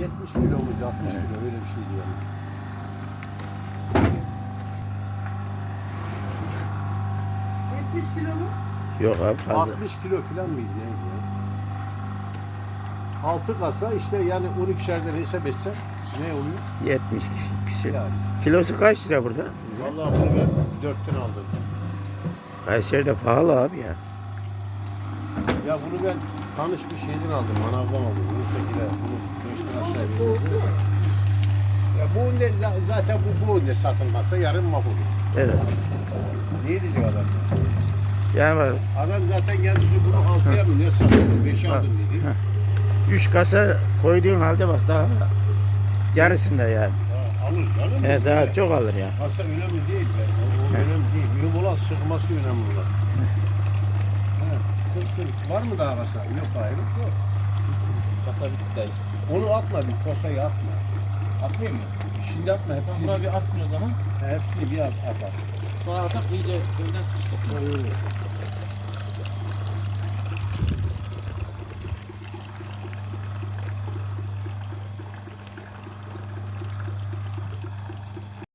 70 kilo muydu 60 kilo öyle bir şeydi yani. kilo mu? Yok abi fazla. 60 kilo falan mıydı neydi ya? 6 kasa işte yani 12'şerden hesap etsen ne oluyor? 70 kişi. Yani. Kilosu kaç lira burada? Vallahi bunu ben 4'ten aldım. Kayseri'de pahalı abi ya. Ya bunu ben tanış bir şeyden aldım. Manavdan aldım. Bunu. Bunu bu ne zaten bu bu ne satılmazsa yarın mahvolur. Evet. Ne diyecek adam? Yani bak Adam zaten kendisi bunu 6'ya mı ne sattı? 5'e Ha. aldım dedi. Ha. 3 kasa koyduğun halde bak daha yarısında yani. Ha, alır canım. He, daha çok alır ya. Kasa önemli değil. be. O, o He. önemli değil. Mühim olan sıkması önemli olan. Evet, sık sık. Var mı daha kasa? Yok hayır. Yok. Kasa bitti. Onu atma bir kasayı atma. Atmayayım mı? Şimdi atma hepsini. Buna bir atsın o zaman. Hepsini bir at. at, at. Sonra atak iyice önden sıkıştırsın.